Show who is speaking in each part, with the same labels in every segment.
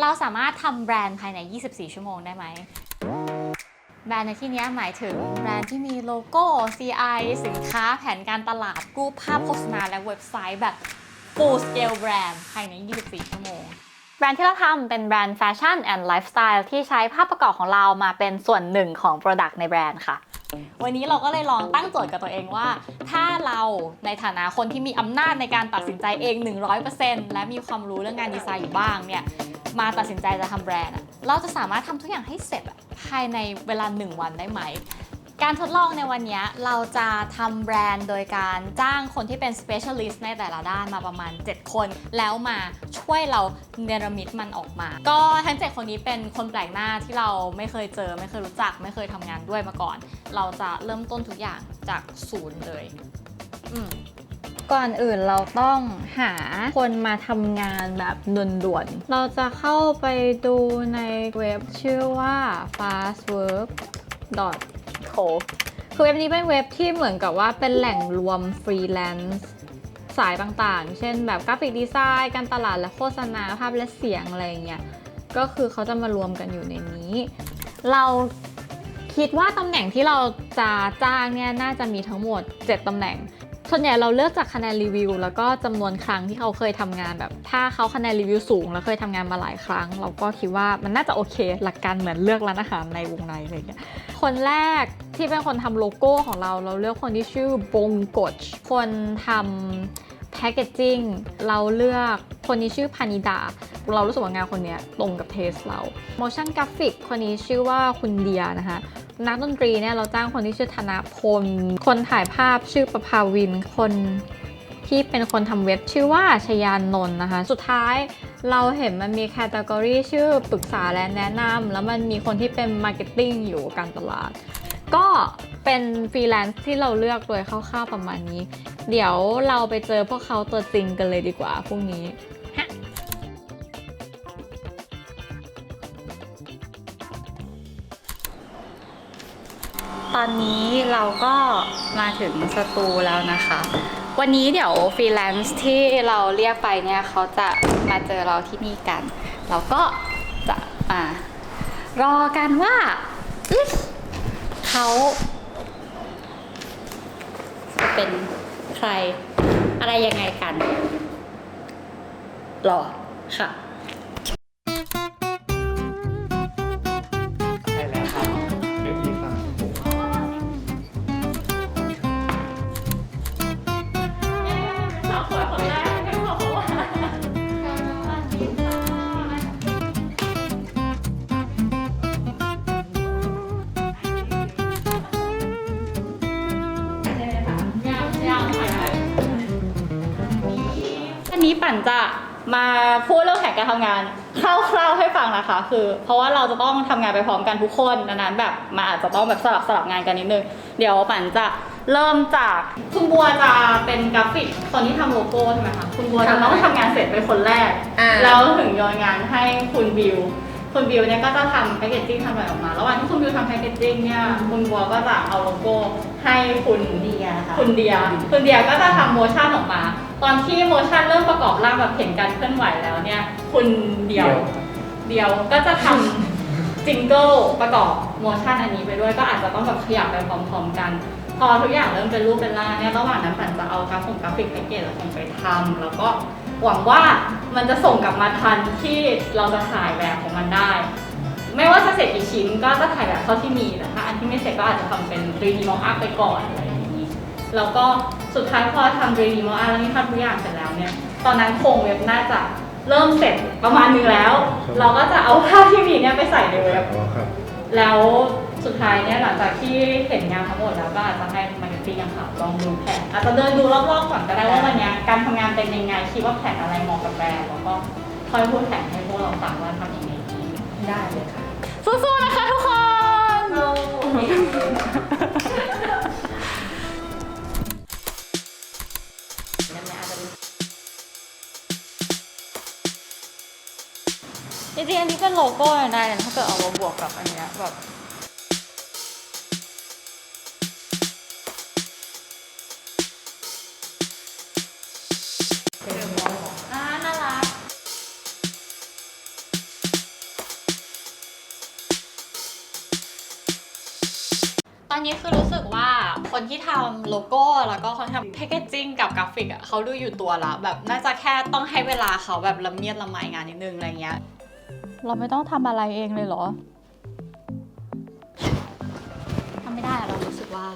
Speaker 1: เราสามารถทำแบรนด์ภายใน 24 ชั่วโมงได้ไหม แบรนด์ในที่นี้หมายถึงแบรนด์ที่มีโลโก้ CI สินค้าแผนการตลาดรูปภาพโฆษณาและเว็บไซต์แบบ full scale แบรนด์ภายใน 24 ชั่วโมง แบรนด์ที่เราทำเป็นแบรนด์แฟชั่นแอนด์ไลฟ์สไตล์ที่ใช้ภาพประกอบของเรามาเป็นส่วนหนึ่งของ Product ในแบรนด์ค่ะ วันนี้เราก็เลยลองตั้งโจทย์กับตัวเองว่า ถ้าเราในฐานะคนที่มีอำนาจในการตัดสินใจเอง 100%และมีความรู้เรื่องงานดีไซน์อยู่บ้างเนี่ยมาตัดสินใจจะทำแบรนด์เราจะสามารถทำทุกอย่างให้เสร็จภายในเวลา 1 วันได้ไหม การทดลองในวันนี้เราจะทำแบรนด์โดยการจ้างคนที่เป็น specialist ในแต่ละด้านมาประมาณ 7 คน แล้วมาช่วยเราเนรมิตมันออกมา ก็ทั้ง 7 คนนี้เป็นคนแปลกหน้าที่เราไม่เคยเจอ ไม่เคยรู้จัก ไม่เคยทำงานด้วยมาก่อน เราจะเริ่มต้นทุกอย่างจากศูนย์เลยก่อนอื่นเราต้องหาคนมาทำงานแบบด่วนๆ เราจะเข้าไปดูในเว็บชื่อว่า fastwork. โคคือเว็บนี้เป็นเว็บที่เหมือนกับว่าเป็นแหล่งรวมฟรีแลนซ์สายต่างๆ เช่นแบบกราฟิกดีไซน์การตลาดและโฆษณาภาพและเสียงอะไรอย่างเงี้ย ก็คือเขาจะมารวมกันอยู่ในนี้ เราคิดว่าตำแหน่งที่เราจะจ้างเนี่ยน่าจะมีทั้งหมด 7ตำแหน่ง ส่วนใหญ่เราเลือกจากคะแนนรีวิว แล้วก็จำนวนครั้งที่เขาเคยทำงานแบบ ถ้าเขาคะแนนรีวิวสูง แล้วเคยทำงานมาหลายครั้ง เราก็คิดว่ามันน่าจะโอเค หลักการเหมือนเลือกร้านอาหารในวงในอะไรเงี้ยคนแรกที่เป็นคนทำโลโก้ของเราเราเลือกคนที่ชื่อบงกชคนทำ แพคเกจจิ้งเราเลือกคนนี้ชื่อพานิดา เรารู้สึกว่างานคนนี้ตรงกับเทสเรา motion graphic คนนี้ชื่อว่าคุณเดียนะคะนักดนตรีเนี่ยเราจ้างคนที่ชื่อธนพล คนถ่ายภาพชื่อประภาวิน คนที่เป็นคนทำเว็บชื่อว่าชยานนท์นะคะ สุดท้ายเราเห็นมันมีแคตตากรีชื่อปรึกษาและแนะนำแล้วมันมีคนที่เป็นมาร์เก็ตติ้งอยู่การตลาด ก็เป็นฟรีแลนซ์ที่เราเลือกโดยคร่าวๆประมาณนี้ เดี๋ยวเราไปเจอพวกเขาตัวจริงกันเลยดีกว่าพรุ่งนี้ตอนนี้เราก็มาถึงสตูแล้วนะคะ วันนี้เดี๋ยวฟรีแลนซ์ที่เราเรียกไปเนี่ยเขาจะมาเจอเราที่นี่กัน เราก็จะมารอกันว่า เขาจะเป็นใครอะไรยังไงกันรอค่ะ
Speaker 2: ใช่แล้วครับเดี๋ยวพี่ฟังผม
Speaker 1: สาวสวยคนแรกไม่ นนี้ปั่นจะมาพูดเรื่องแผนการทำงานคร่าวๆให้ฟังนะคะ คือ เพราะว่าเราจะต้องทำงานไปพร้อมกันทุกคนดังนั้นแบบมาอาจจะต้องแบบสลับสลับงานกันนิดนึงเดี๋ยวปั่นจะเริ่มจากคุณบัวจะเป็นกราฟิกคนที่ทำโลโก้ใช่ไหมคะคุณบัวจะต้องทำงานเสร็จเป็นคนแรก
Speaker 3: อ่า
Speaker 1: แล้วถึงโยนงานให้คุณบิว คุณบิวเนี่ยก็จะทำแพคเกจจิ้งทำอะไรออกมา ระหว่างที่คุณบิวทำแพคเกจจิ้งเนี่ย คุณบัวก็จะเอาโลโก้ให้คุณ
Speaker 3: เดียค่ะ
Speaker 1: คุณเดีย คุณเดียก็จะทำโมชั่นออกมา ตอนที่โมชั่นเริ่มประกอบร่างแบบเห็นการเคลื่อนไหวแล้วเนี่ย คุณเดียวเดียวก็จะทำจิงเกิลประกอบโมชั่นอันนี้ไปด้วยก็อาจจะต้องแบบขยับไปพร้อมๆกัน พอทุกอย่างเริ่มเป็นรูปเป็นร่างเนี่ยระหว่างนั้นฝันจะเอากราฟงกราฟิกแพ็กเกจแล้วส่งไปทำแล้วก็หวังว่ามันจะส่งกลับมาทันที่เราจะถ่ายแบบของมันได้ ไม่ว่าจะเสร็จกี่ชิ้นก็จะถ่ายแบบเท่าที่มีแต่ถ้าอันที่ไม่เสร็จก็อาจจะทำเป็น 3D mock up ไปก่อนอะไรอย่างนี้ แล้วก็สุดท้ายพอทำ 3D mock up แล้วนี่ทำทุกอย่างเสร็จแล้วเนี่ย ตอนนั้นโครงเว็บน่าจะเริ่มเสร็จประมาณนึงแล้วเราก็จะเอาภาพที่มีเนี่ยไปใส่ในเว็บ
Speaker 2: อ๋อครับ
Speaker 1: แล้วสุดท้ายเนี่ยหลังจากที่เห็นงานทั้งหมดแล้วก็อาจจะให้มาร์เก็ตติ้งอะค่ะลองดูแผนอาจจะเดินดูรอบๆก่อนก็ได้ว่าวันเนี้ยการทำงานเป็นยังไงคิดว่าแผนอะไรเหมาะกับแบรนด์แล้วก็ค่อยพูดแผนให้พวกเราฟังว่าทำยังไงดี
Speaker 3: ได้เลยค่ะ
Speaker 1: สู้ๆนะคะทุกคน จริงอันนี้เป็นโลโก้นงได้ถ้าเกิดเอามาบวกกับอันเนี้ยแบบตอนนี้คือรู้สึกว่าคนที่ทำโลโก้แล้วก็คนทำแพคเกจจิ้งกับกราฟิกอะเขาดูอยู่ตัวแล้วแบบน่าจะแค่ต้องให้เวลาเขาแบบละเมียดละไมงานนิดนึงอะไรเงี้ย เราไม่ต้องทำอะไรเองเลยเหรอทำไม่ได้อะเรารู้สึกว่า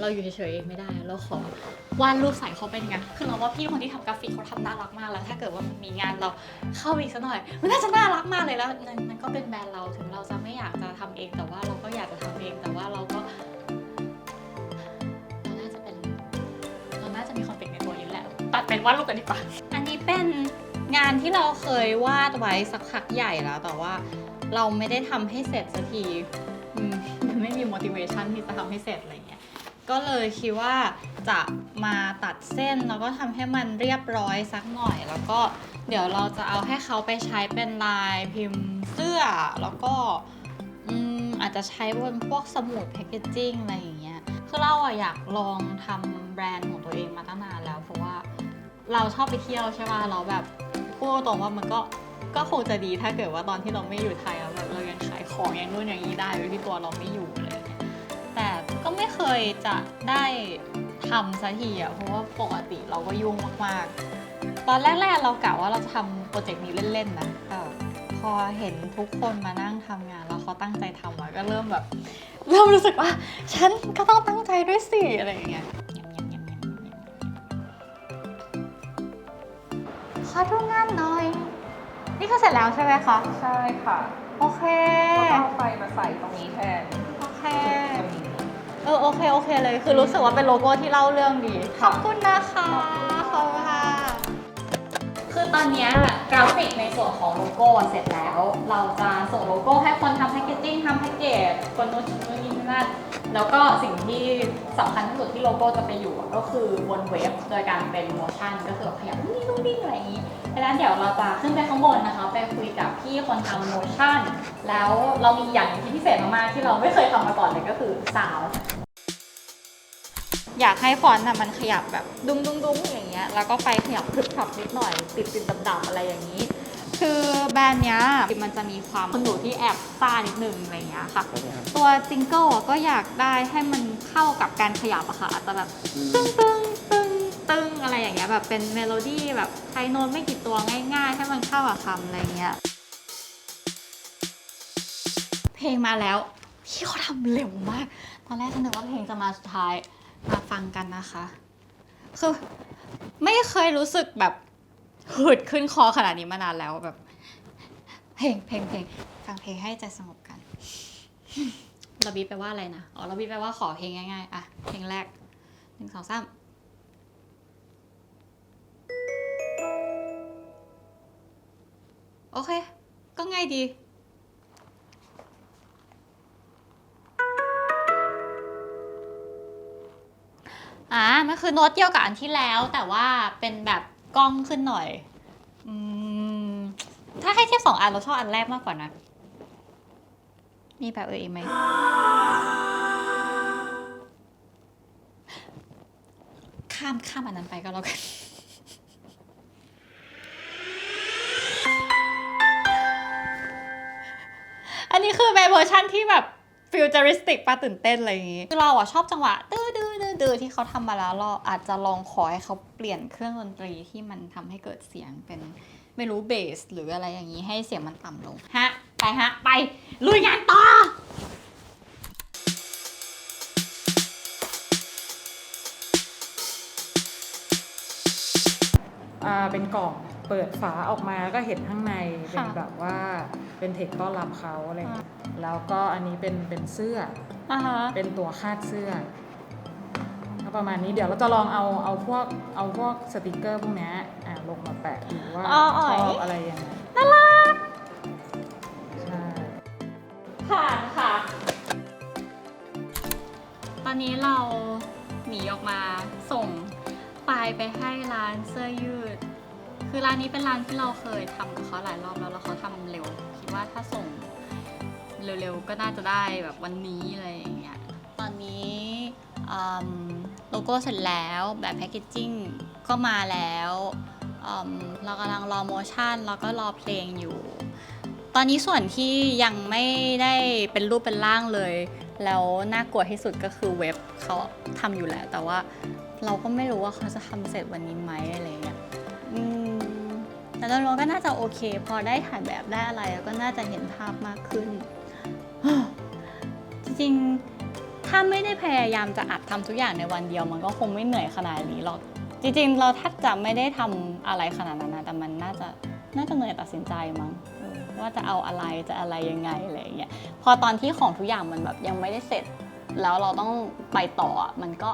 Speaker 1: เราอยู่เฉยๆเองไม่ได้ เราขอวาดรูปใส่เขาเป็นไงคือเราว่าพี่คนที่ทำกราฟิกเขาทำน่ารักมากแล้ว ถ้าเกิดว่ามันมีงานเราเข้าอีกสักหน่อย มันน่าจะน่ารักมากเลยแล้วมันมันก็เป็นแบรนด์เราถึงเราจะไม่อยากจะทำเองแต่ว่าเราก็อยากจะทำเองแต่ว่าเราก็เราน่าจะเป็นเราน่าจะมีคอนฟ lict ในตัวอยู่แล้ว ตัดเป็นวาดรูปกันดีกว่าอันนี้เป็น งานที่เราเคยวาดไว้สักพักใหญ่แล้ว แต่ว่าเราไม่ได้ทำให้เสร็จสักทีอืมมันไม่มี motivation ที่จะทำให้เสร็จอะไรเงี้ยก็เลยคิดว่าจะมาตัดเส้นแล้วก็ทำให้มันเรียบร้อยสักหน่อย แล้วก็เดี๋ยวเราจะเอาให้เขาไปใช้เป็นลายพิมพ์เสื้อ แล้วก็อืมอาจจะใช้บนพวกสมุดแพคเกจจิ้งอะไรอย่างเงี้ยคือเราอะอยากลองทำแบรนด์ของตัวเองมาตั้งนานแล้ว เพราะว่าเราชอบไปเที่ยวใช่ป่ะเราแบบ พูดตรงว่ามันก็ก็คงจะดีถ้าเกิดว่าตอนที่เราไม่อยู่ไทยแล้วแบบเรายังขายของอย่างนู่นอย่างนี้ได้โดยที่ตัวเราไม่อยู่อะไรอย่างเงี้ยแต่ก็ไม่เคยจะได้ทำสักทีอะเพราะว่าปกติเราก็ยุ่งมากๆ ตอนแรกๆเรากะว่าเราจะทำโปรเจกต์นี้เล่นๆนะแต่พอเห็นทุกคนมานั่งทำงานแล้วเขาตั้งใจทำอะก็เริ่มแบบเริ่มรู้สึกว่า ฉันก็ต้องตั้งใจด้วยสิอะไรอย่างเงี้ย ดูงานหน่อย นี่คือเสร็จแล้วใช่ไหมคะ
Speaker 3: ใช่ค่ะ
Speaker 1: โอเค
Speaker 3: แล้วก็เอาไฟมาใส่ตรงนี้แทน
Speaker 1: โอเคเออโอเค โอเคเลย คือรู้สึกว่าเป็นโลโก้ที่เล่าเรื่องดี ขอบคุณนะคะ ขอบคุณค่ะคือ ตอนนี้กราฟิกในส่วนของโลโก้เสร็จแล้ว เราจะส่งโลโก้ให้คนทำแพคเกจจิ้งทำแพ็กเกจคนนู้นนู่นนี่นั่นแล้วก็สิ่งที่สำคัญที่สุดที่โลโก้จะไปอยู่ก็คือบนเว็บโดยการเป็นโมชั่นก็คือขยับนี่นู่นนี่อะไรอย่างนี้ดังนั้นเดี๋ยวเราจะขึ้นไปข้างบนนะคะ ไปคุยกับพี่คนทำโมชั่น แล้วเรามีอย่างหนึ่งที่พิเศษมากๆที่เราไม่เคยทำมาก่อนเลยก็คือซาว อยากให้ฟอนต์น่ะมันขยับแบบดุ้งดุ้งดุ้งอย่างเงี้ยแล้วก็ไฟขยับพรึบพรับนิดหน่อย ติดติดดำๆอะไรอย่างนี้ คือแบรนด์เนี้ยมันจะมีความคนดูที่แอบซ่านิดนึงอะไรอย่างเงี้ยค่ะ ตัวจิงเกิลอะก็อยากได้ให้มันเข้ากับการขยับอะค่ะอาจจะแบบตึ้งตึ้งตึ้งตึ้งอะไรอย่างเงี้ยแบบเป็นเมโลดี้แบบใช้โน้ตไม่กี่ตัวง่าย ๆ ให้มันเข้ากับคำอะไรเงี้ยเพลงมาแล้วพี่เขาทำเร็วมาก ตอนแรกฉันนึกว่าเพลงจะมาสุดท้าย มาฟังกันนะคะ คือไม่เคยรู้สึกแบบหืดขึ้นคอขนาดนี้มานานแล้วแบบ เพลงเพลงเพลงฟังเพลงให้ใจสงบกันระบีแปลว่าอะไรนะอ๋อระบีแปลว่าขอเพลงง่ายๆอะเพลงแรกหนึ่งสองสามโอเค ก็ง่ายดี อ่ามันคือโน้ตเดียวกับอันที่แล้ว แต่ว่าเป็นแบบกล้องขึ้นหน่อยอืมถ้าให้เทียบสองอันเราชอบอันแรกมากกว่านะ มีแบบเอออีกไหมข้ามข้ามอันนั้นไปก็แล้วกันอันนี้คือเป็นเวอร์ชั่นที่แบบฟิวเจอริสติกปาตื่นเต้นอะไรอย่างงี้คือเราอะชอบจังหวะตื้อ ดื้อดื้อที่เขาทำมาแล้วเราอาจจะลองขอให้เขาเปลี่ยนเครื่องดนตรีที่มันทำให้เกิดเสียงเป็นไม่รู้เบสหรืออะไรอย่างนี้ให้เสียงมันต่ำลงฮะไปฮะไปลุยงานต่อ
Speaker 3: อ่าเป็นกล่องเปิดฝาออกมาก็เห็นข้างในเป็นแบบว่าเป็นเทคต้อนรับเขาอะไรแล้วก็อันนี้เป็นเป็นเสื้อ เป็นตัวคาดเสื้อ ก็ประมาณนี้เดี๋ยวเราจะลองเอาเอาพวกเอาพวกสติกเกอร์พวกเนี้ยอ่าลงมาแปะดูว่า
Speaker 1: อ๋ออ๋
Speaker 3: ช
Speaker 1: อ
Speaker 3: อบอะไรยังไง
Speaker 1: น่ารัก
Speaker 3: ใช่
Speaker 1: ผ่านค่ะ ตอนนี้เราหนีออกมาส่งไฟล์ไปให้ร้านเสื้อยืด คือร้านนี้เป็นร้านที่เราเคยทำกับเขาหลายรอบแล้วแล้วเขาทำเร็ว คิดว่าถ้าส่งเร็วๆก็น่าจะได้แบบวันนี้อะไรอย่างเงี้ย ตอนนี้อืม โลโก้เสร็จแล้วแบบแพคเกจจิ้งก็มาแล้วเรากำลังรอโมชั่นแล้วก็รอเพลงอยู่ ตอนนี้ส่วนที่ยังไม่ได้เป็นรูปเป็นร่างเลย แล้วน่ากลัวที่สุดก็คือเว็บเขาทำอยู่แล้ว แต่ว่าเราก็ไม่รู้ว่าเขาจะทำเสร็จวันนี้ไหมอะไรเงี้ยแต่โดยรวมก็น่าจะโอเค พอได้ถ่ายแบบได้อะไรแล้วก็น่าจะเห็นภาพมากขึ้น จริงๆ ถ้าไม่ได้พยายามจะอัดทำทุกอย่างในวันเดียวมันก็คงไม่เหนื่อยขนาดนี้หรอก จริงๆ เราแทบจะไม่ได้ทำอะไรขนาดนั้นนะแต่มันน่าจะน่าจะเหนื่อยตัดสินใจมั้งว่าจะเอาอะไรจะอะไรยังไงอะไรอย่างเงี้ยพอตอนที่ของทุกอย่างมันแบบยังไม่ได้เสร็จ แล้วเราต้องไปต่อมันก็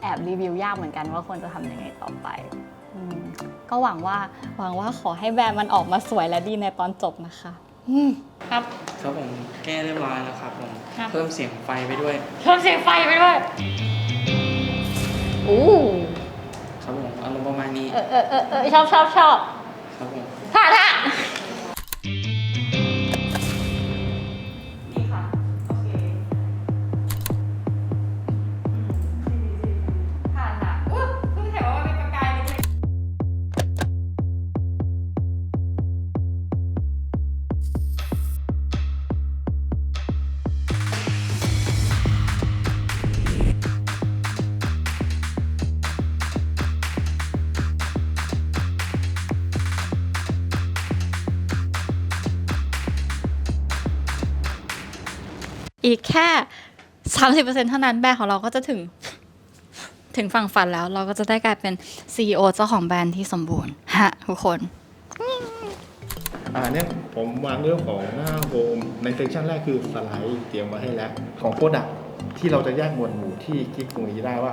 Speaker 1: แอบรีวิวยากเหมือนกันว่าควรจะทำยังไงต่อไปก็หวังว่าหวังว่าขอให้แบรนด์มันออกมาสวยและดีในตอนจบนะคะ ครับ
Speaker 2: ครับผมแก้เรียบร้อยแล้วครับผม
Speaker 1: ครับ
Speaker 2: เพิ่มเสียงไฟไปด้วย
Speaker 1: เพิ่มเสียงไฟไปด้วยอู้
Speaker 2: ครับผมอารมณ์ประมาณนี้
Speaker 1: เออเออเออเออชอบชอบชอบ
Speaker 2: ครับผม
Speaker 1: ผ่านล
Speaker 3: อี
Speaker 1: กแค่ 30%เท่านั้นแบรนด์ของเราก็จะถึง ถึงฝั่งฝันแล้ว เราก็จะได้กลายเป็น CEO เจ้าของแบรนด์ที่สมบูรณ์ฮะทุกคน
Speaker 4: อ่าเนี่ยผมวางเรื่องของหน้าโฮมในเซสชันแรกคือสไลด์เตรียมไว้ให้แล้ว ของโปรดักที่เราจะแยกหมวดหมู่ที่คลิกตรงนี้ได้ว่า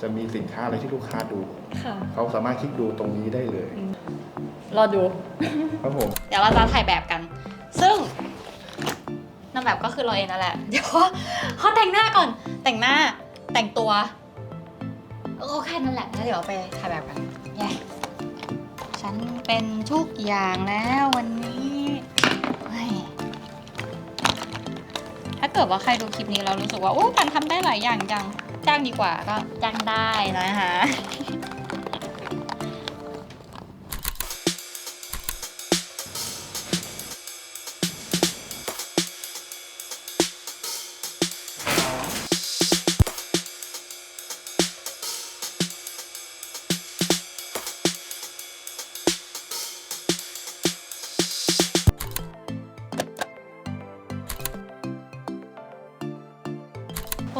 Speaker 4: จะมีสินค้าอะไรที่ลูกค้าดู
Speaker 1: ค่ะ
Speaker 4: เขาสามารถคลิกดูตรงนี้ได้เลย
Speaker 1: รอดู
Speaker 4: ครับผม
Speaker 1: เดี๋ยวเราจะถ่ายแบบกัน ซึ่ง นางแบบก็คือเราเองนั่นแหละ เดี๋ยวเขาแต่งหน้าก่อน แต่งหน้า แต่งตัวก็แค่นั้นแหละ แล้วเดี๋ยวไปถ่ายแบบกันเย้ฉันเป็นทุกอย่างแล้ววันนี้ถ้าเกิดว่าใครดูคลิปนี้เรารู้สึกว่า โอ้ปันทำได้หลายอย่างจังจ้างดีกว่าก็จ้างได้นะคะ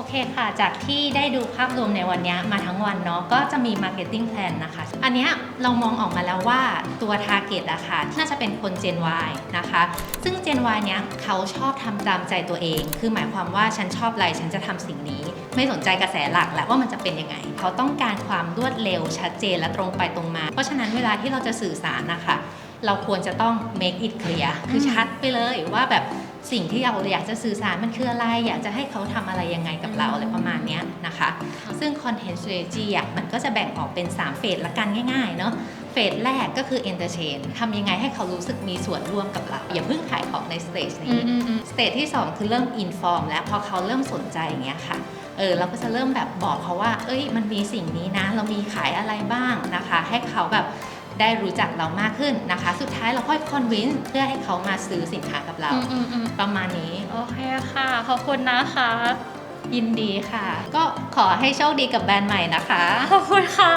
Speaker 5: อเคค่ะ จากที่ได้ดูภาพรวมในวันนี้มาทั้งวันเนาะก็จะมี Marketing Plan นะคะ อันนี้เรามองออกมาแล้วว่าตัว Target อะค่ะน่าจะเป็นคน Gen Y นะคะ ซึ่ง Gen Y เนี้ยเขาชอบทำตามใจตัวเอง คือหมายความว่าฉันชอบอะไรฉันจะทำสิ่งนี้ ไม่สนใจกระแสหลักแล้วว่ามันจะเป็นยังไง เขาต้องการความรวดเร็วชัดเจนและตรงไปตรงมา เพราะฉะนั้นเวลาที่เราจะสื่อสารนะคะ เราควรจะต้อง make it clear คือชัดไปเลยว่าแบบสิ่งที่เราอยากจะสื่อสารมันคืออะไร อยากจะให้เขาทำอะไรยังไงกับเราอะไรประมาณเนี้ยนะคะ ซึ่ง content strategy อะมันก็จะแบ่งออกเป็น 3 เฟสละกันง่ายๆเนาะเฟสแรกก็คือ entertain ทำยังไงให้เขารู้สึกมีส่วนร่วมกับเรา อย่าเพิ่งขายของในสเตจนี้สเตจที่ 2 คือเริ่ม inform แล้วพอเขาเริ่มสนใจอย่างเงี้ยค่ะเออเราก็จะเริ่มแบบบอกเขาว่า เอ้ย มันมีสิ่งนี้นะ เรามีขายอะไรบ้างนะคะ ให้เขาแบบ ได้รู้จักเรามากขึ้นนะคะ สุดท้ายเราค่อย convince เพื่อให้เขามาซื้อสินค้ากับเรา ประมาณนี้
Speaker 1: โอเคค่ะ ขอบคุณนะคะ
Speaker 5: ยินดีค่ะ ก็ขอให้โชคดีกับแบรนด์ใหม่นะคะ
Speaker 1: ขอบคุณค่ะ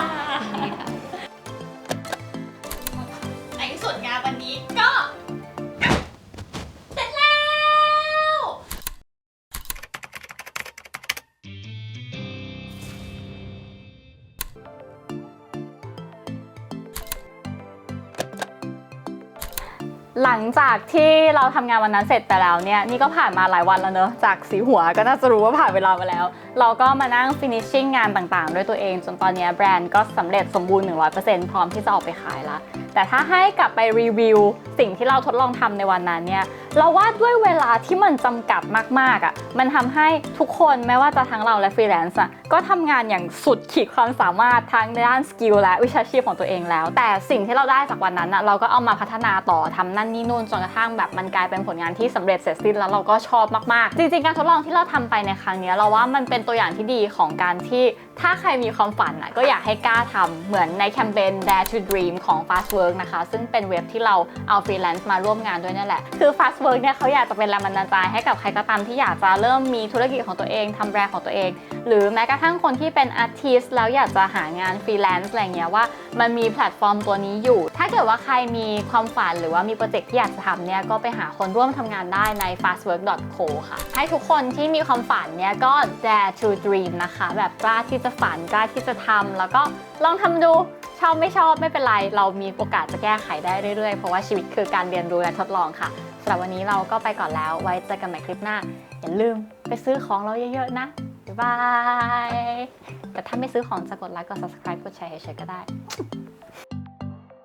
Speaker 1: หลังจากที่เราทำงานวันนั้นเสร็จไปแล้วเนี่ยนี่ก็ผ่านมาหลายวันแล้วเนอะจากสีหัวก็น่าจะรู้ว่าผ่านเวลามาแล้ว เราก็มานั่ง finishing งานต่างๆ ด้วยตัวเอง จนตอนนี้แบรนด์ก็สำเร็จสมบูรณ์ 100%พร้อมที่จะออกไปขายละ แต่ถ้าให้กลับไปรีวิว สิ่งที่เราทดลองทำในวันนั้นเนี่ยเราว่าด้วยเวลาที่มันจำกัดมากๆอะ่ะมันทำให้ทุกคนไม่ว่าจะทั้งเราและฟรีแลนซ์อะก็ทำงานอย่างสุดขีดความสามารถทั้งในด้านสกิลและวิชาชีพของตัวเองแล้ว แต่สิ่งที่เราได้จากวันนั้นอะเราก็เอามาพัฒนาต่อทำนั่นนี่นู่นจนกระทั่งแบบมันกลายเป็นผลงานที่สำเร็จเสร็จสิ้นแล้วเราก็ชอบมากๆ จริงๆการทดลองที่เราทำไปในครั้งเนี้ยเราว่ามันเป็นตัวอย่างที่ดีของการที่ ถ้าใครมีความฝันอะก็อยากให้กล้าทำเหมือนในแคมเปญ Dare to Dream ของ Fast Work นะคะ ซึ่งเป็นเว็บที่เราเอาฟรีแลนซ์มาร่วมงานด้วยนั่นแหละ คือ Fast Work เนี่ยเขาอยากจะเป็นแรงบันดาลใจให้กับใครก็ตามที่อยากจะเริ่มมีธุรกิจของตัวเองทำแบรนด์ของตัวเอง หรือแม้กระทั่งคนที่เป็นอาร์ติสแล้วอยากจะหางานฟรีแลนซ์อะไรเงี้ยว่ามันมีแพลตฟอร์มตัวนี้อยู่ ถ้าเกิดว่าใครมีความฝันหรือว่ามีโปรเจกต์ที่อยากจะทำเนี่ยก็ไปหาคนร่วมทำงานได้ใน fastwork.co ค่ะ ให้ทุกคนที่มีความฝันเนี่ยก็ dare to dream นะคะ แบบกล้าที่จะฝันกล้าที่จะทำแล้วก็ลองทำดูชอบไม่ชอบไม่เป็นไร เรามีโอกาสจะแก้ไขได้เรื่อยๆ เพราะว่าชีวิตคือการเรียนรู้และทดลองค่ะสำหรับวันนี้เราก็ไปก่อนแล้วไว้เจอกันใหม่คลิปหน้า อย่าลืมไปซื้อของเราเยอะๆนะบ๊ายบายแต่ถ้าไม่ซื้อของจะกดไลค์กด subscribe กดแชร์เฉยๆก็ได้